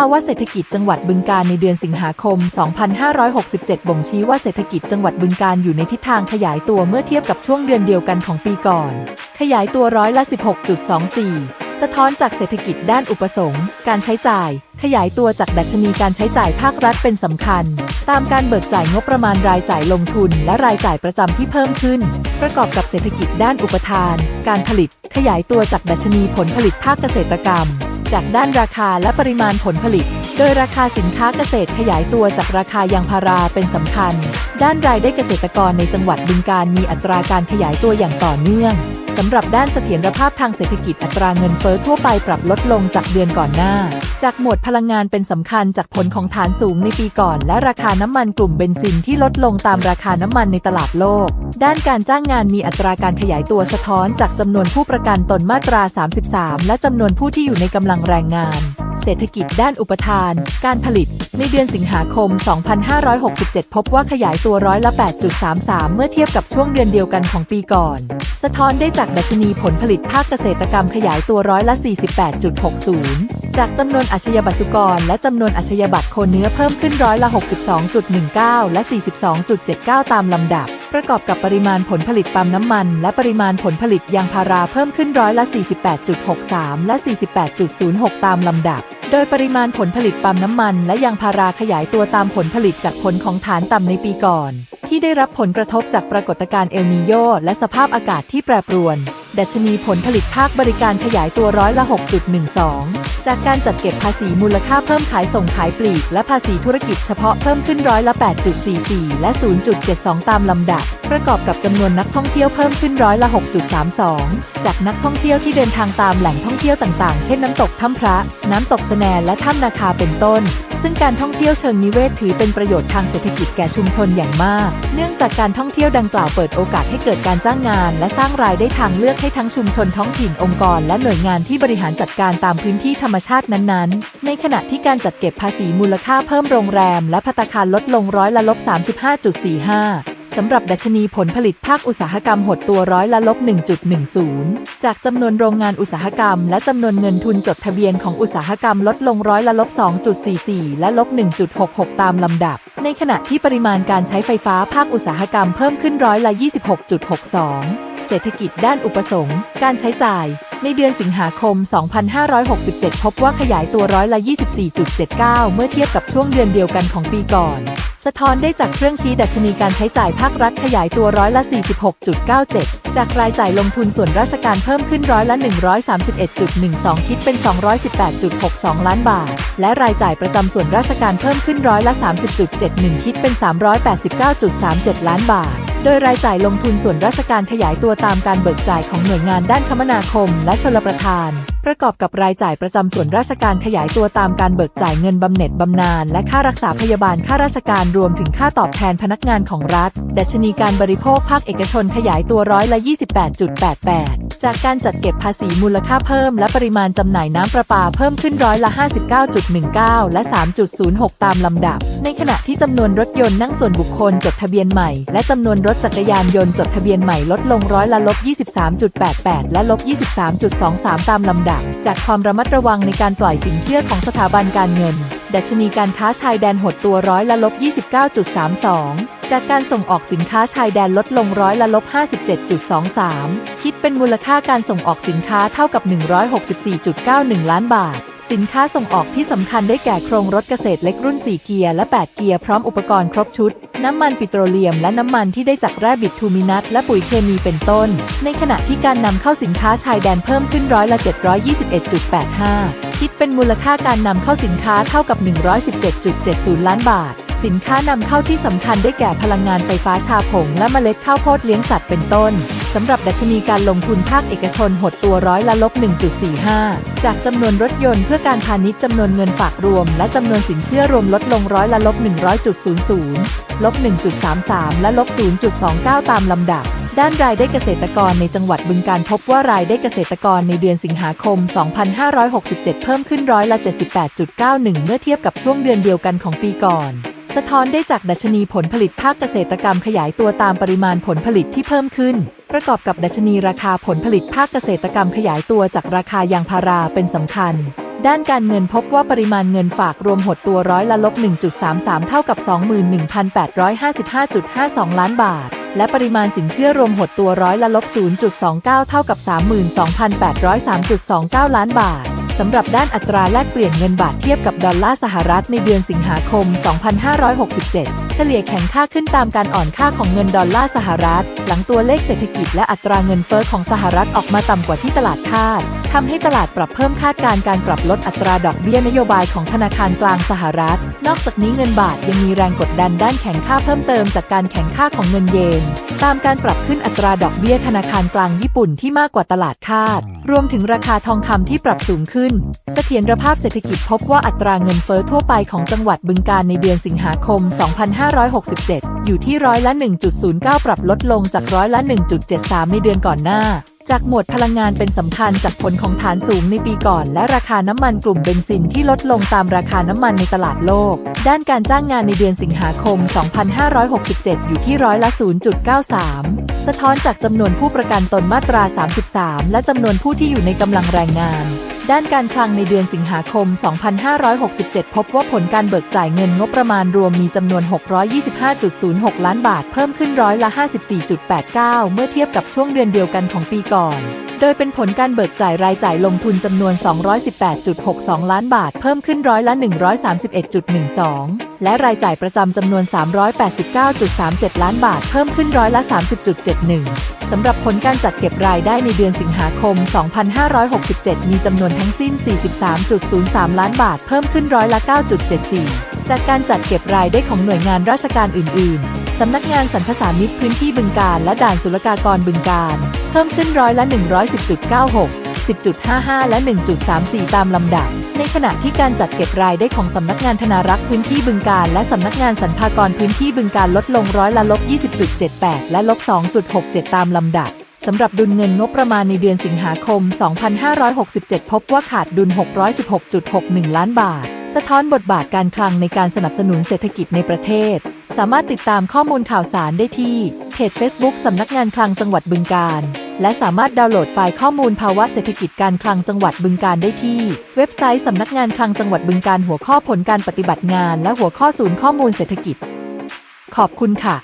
าวะเศรษฐกิจจังหวัดบึงการในเดือนสิงหาคม 2567 บ่งชี้ว่าเศรษฐกิจจังหวัดบึงการอยู่ในทิศทางขยายตัวเมื่อเทียบกับช่วงเดือนเดียวกันของปีก่อน ขยายตัวร้อยละ 16.24 สะท้อนจากเศรษฐกิจด้านอุปสงค์ การใช้จ่าย ขยายตัวจากดัชนีการใช้จ่ายภาครัฐเป็นสำคัญ ตามการเบิกจ่ายงบประมาณรายจ่ายลงทุน และรายจ่ายประจำที่เพิ่มขึ้น ประกอบกับเศรษฐกิจด้านอุปทาน การผลิต ขยายตัวจากดัชนีผลผลิตภาคเกษตรกรรม จากด้านราคาและปริมาณผลผลิต โดยราคาสินค้าเกษตรขยายตัวจากราคายางพาราเป็นสำคัญ ด้านรายได้เกษตรกรในจังหวัดบึงการมีอัตราการขยายตัวอย่างต่อเนื่อง สำหรับด้านเสถียรภาพทางเศรษฐกิจอัตราเงินเฟ้อทั่วไปปรับลดลงจากเดือนก่อนหน้า จากหมวดพลังงานเป็นสำคัญจากผลของฐานสูงในปีก่อน และราคาน้ำมันกลุ่มเบนซินที่ลดลงตามราคาน้ำมันในตลาดโลก ด้านการจ้างงานมีอัตราการขยายตัวสะท้อนจากจำนวนผู้ประกันตนมาตรา 33 และจำนวนผู้ที่อยู่ในกำลังแรงงาน เศรษฐกิจด้านอุปทาน การผลิต ในเดือนสิงหาคม 2567 พบว่าขยายตัวร้อยละ 8.33 เมื่อเทียบกับช่วงเดือนเดียวกันของปีก่อน สะท้อนได้จากดัชนีผลผลิตภาคเกษตรกรรมขยายตัวร้อยละ 48.60 จากจำนวนอาชญาบัตรสุกร และจำนวนอาชญาบัตรโคเนื้อเพิ่มขึ้นร้อยละ 62.19 และ 42.79 ตามลำดับ ประกอบกับปริมาณผลผลิตปาล์มน้ำมัน และปริมาณผลผลิตยางพาราเพิ่มขึ้นร้อยละ 48.63 และ 48.06 ตามลำดับ โดยปริมาณผลผลิตปาล์มน้ำมันและยางพาราขยายตัวตามผลผลิตจากผลของฐานต่ำในปีก่อน ที่ได้รับผลกระทบจากปรากฏการณ์เอลนีโยและสภาพอากาศที่แปรปรวน ดัชนีผลผลิตภาคบริการขยายตัวร้อยละ 6.12 จากการจัดเก็บภาษีมูลค่าเพิ่มขายส่งขายปลีก และภาษีธุรกิจเฉพาะเพิ่มขึ้นร้อยละ 8.44 และ 0.72 ตามลำดับ ประกอบกับจำนวนนักท่องเที่ยวเพิ่มขึ้นร้อยละ 6.32 จากนักท่องเที่ยวที่เดินทางตามแหล่งท่องเที่ยวต่างๆ เช่นน้ำตกถ้ำพระ น้ำตกสแนนและถ้ำนาคาเป็นต้น ซึ่งการท่องเที่ยวเชิงนิเวศถือเป็นประโยชน์ทางเศรษฐกิจแก่ชุมชนอย่างมาก เนื่องจากการท่องเที่ยวดังกล่าวเปิดโอกาสให้เกิดการจ้างงาน และสร้างรายได้ทางเลือกให้ทั้งชุมชนท้องถิ่นองค์กร และหน่วยงานที่บริหารจัดการตามพื้นที่ธรรมชาตินั้นๆ ในขณะที่การจัดเก็บภาษีมูลค่าเพิ่มโรงแรม และพัตคารลดลงร้อยละลบ35.45สำหรับดัชนีผลผลิตภาคอุตสาหกรรมหดตัวร้อยละลบ 1.10 จากจำนวนโรงงานอุตสาหกรรม และจำนวนเงินทุนจดทะเบียนของอุตสาหกรรมลดลงร้อยละลบ 2.44 และลบ 1.66 ตามลำดับ ในขณะที่ปริมาณการใช้ไฟฟ้าภาคอุตสาหกรรมเพิ่มขึ้นร้อยละ 26.62 เศรษฐกิจด้านอุปสงค์การใช้จ่าย ในเดือนสิงหาคม 2567 พบว่าขยายตัวร้อยละ 24.79 เมื่อเทียบกับช่วงเดือนเดียวกันของปีก่อน สะท้อนได้จากเครื่องชี้ดัชนีการใช้จ่ายภาครัฐขยายตัวร้อยละ 46.97 จากรายจ่ายลงทุนส่วนราชการเพิ่มขึ้นร้อยละ 131.12 คิดเป็น 218.62 ล้านบาท และรายจ่ายประจำส่วนราชการเพิ่มขึ้นร้อยละ 30.71 คิดเป็น 389.37 ล้านบาท ดยรายจ่ายลงทุนส่วนราชการขยายตัวตามการเบิกจ่ายของหน่วยงานด้านคมนาคม และชลประทาน ประกอบกับรายจ่ายประจำส่วนราชการขยายตัวตามการเบิกจ่ายเงินบำเหน็จบำนาญและค่ารักษาพยาบาลค่าราชการรวมถึงค่าตอบแทนพนักงานของรัฐดัชนีการบริโภคภาคเอกชนขยายตัวร้อยละ 28.88 จากการจัดเก็บภาษีมูลค่าเพิ่ม และปริมาณจำหน่ายน้ำประปาเพิ่มขึ้นร้อยละ 59.19 และ 3.06 ตามลำดับ ในขณะที่จำนวนรถยนต์นั่งส่วนบุคคลจดทะเบียนใหม่ และจำนวนรถจักรยานยนต์จดทะเบียนใหม่ลดลงร้อยละลบ 23.88 และลบ 23.23 ตามลำดับ จากความระมัดระวังในการปล่อยสินเชื่อของสถาบันการเงิน ดัชนีการค้าชายแดนหดตัวร้อยละลบ 29.32 จากการส่งออกสินค้าชายแดนลดลงร้อยละลบ 57.23 คิดเป็นมูลค่าการส่งออกสินค้าเท่ากับ 164.91 ล้านบาท สินค้าส่งออกที่สำคัญได้แก่โครงรถเกษตรเล็กรุ่น 4 เกียร์และ 8 เกียร์พร้อมอุปกรณ์ครบชุด น้ำมันปิโตรเลียมและน้ำมันที่ได้จากแร่บิทูมินัสและปุ๋ยเคมีเป็นต้น ในขณะที่การนำเข้าสินค้าชายแดนเพิ่มขึ้นร้อยละ 721.85 คิดเป็นมูลค่าการนำเข้าสินค้าเท่ากับ 117.70 ล้านบาท สินค้านำเข้าที่สำคัญได้แก่พลังงานไฟฟ้าชาผง และเมล็ดข้าวโพดเลี้ยงสัตว์เป็นต้นสำหรับดัชนีการลงทุนภาคเอกชนหดตัวร้อยละลบ 1.45 จากจำนวนรถยนต์เพื่อการพาณิชย์จำนวนเงินฝากรวม และจำนวนสินเชื่อรวมลดลงร้อยละลบ 100.00 ลบ 1.33 และลบ 0.29 ตามลำดับด้านรายได้เกษตรกรในจังหวัดบึงการพบว่ารายได้เกษตรกรในเดือนสิงหาคม 2567 เพิ่มขึ้นร้อยละ 78.91 เมื่อเทียบกับช่วงเดือนเดียวกันของปีก่อน สะท้อนได้จากดัชนีผลผลิตภาคเกษตรกรรมขยายตัวตามปริมาณผลผลิตที่เพิ่มขึ้น ประกอบกับดัชนีราคาผลผลิตภาคเกษตรกรรมขยายตัวจากราคายางพาราเป็นสำคัญ ด้านการเงินพบว่าปริมาณเงินฝากรวมหดตัวร้อยละลบ 1.33 เท่ากับ 21,855.52 ล้านบาท และปริมาณสินเชื่อรวมหดตัวร้อยละลบ 0.29 เท่ากับ 32,803.29 ล้านบาท สำหรับด้านอัตราแลกเปลี่ยนเงินบาทเทียบกับดอลลาร์สหรัฐในเดือนสิงหาคม 2567 เฉลี่ยแข็งค่าขึ้นตามการอ่อนค่าของเงินดอลลาร์สหรัฐ หลังตัวเลขเศรษฐกิจและอัตราเงินเฟ้อของสหรัฐออกมาต่ำกว่าที่ตลาดคาดทำให้ตลาดปรับเพิ่มคาดการณ์การปรับลดอัตราดอกเบี้ยนโยบายของธนาคารกลางสหรัฐ นอกจากนี้เงินบาทยังมีแรงกดดันด้านแข็งค่าเพิ่มเติมจากการแข็งค่าของเงินเยน ตามการปรับขึ้นอัตราดอกเบี้ยธนาคารกลางญี่ปุ่นที่มากกว่าตลาดคาด รวมถึงราคาทองคำที่ปรับสูงขึ้น เสถียรภาพเศรษฐกิจพบว่าอัตราเงินเฟ้อทั่วไปของจังหวัดบึงการในเดือนสิงหาคม 2567 อยู่ที่ร้อยละ 1.09 ปรับลดลงจากร้อยละ 1.73 ในเดือนก่อนหน้า จากหมวดพลังงานเป็นสำคัญจากผลของฐานสูงในปีก่อน และราคาน้ำมันกลุ่มเบนซินที่ลดลงตามราคาน้ำมันในตลาดโลก ด้านการจ้างงานในเดือนสิงหาคม 2567 อยู่ที่ร้อยละ 0.93 สะท้อนจากจำนวนผู้ประกันตนมาตรา 33 และจำนวนผู้ที่อยู่ในกำลังแรงงาน ด้านการคลังในเดือนสิงหาคม 2567 พบว่าผลการเบิกจ่ายเงินงบประมาณรวมมีจำนวน 625.06 ล้านบาท เพิ่มขึ้นร้อยละ 54.89 เมื่อเทียบกับช่วงเดือนเดียวกันของปีก่อน โดยเป็นผลการเบิกจ่ายรายจ่ายลงทุนจำนวน 218.62 ล้านบาท เพิ่มขึ้นร้อยละ 131.12และรายจ่ายประจำจำนวน 389.37 ล้านบาท เพิ่มขึ้นร้อยละ 30.71 สำหรับผลการจัดเก็บรายได้ในเดือนสิงหาคม 2567 มีจำนวนทั้งสิ้น 43.03 ล้านบาท เพิ่มขึ้นร้อยละ 9.74 จากการจัดเก็บรายได้ของหน่วยงานราชการอื่น ๆ สำนักงานสรรพสามิตพื้นที่บึงการและด่านศุลกากรบึงการ เพิ่มขึ้นร้อยละ 110.96 10.55 และ 1.34 ตามลำดับ ในขณะที่การจัดเก็บรายได้ของสำนักงานธนารักษ์พื้นที่บึงการและสำนักงานสรรพากรพื้นที่บึงการลดลงร้อยละลบ20.78 และลบ 2.67 ตามลำดับสำหรับดุลเงินงบประมาณในเดือนสิงหาคม 2567 พบว่าขาดดุล 616.61 ล้านบาท สะท้อนบทบาทการคลังในการสนับสนุนเศรษฐกิจในประเทศ สามารถติดตามข้อมูลข่าวสารได้ที่เพจ Facebook สำนักงานคลังจังหวัดบึงการ และสามารถดาวน์โหลดไฟล์ข้อมูลภาวะเศรษฐกิจการคลังจังหวัดบึงการได้ที่ เว็บไซต์สำนักงานคลังจังหวัดบึงการหัวข้อผลการปฏิบัติงาน และหัวข้อศูนย์ข้อมูลเศรษฐกิจ ขอบคุณค่ะ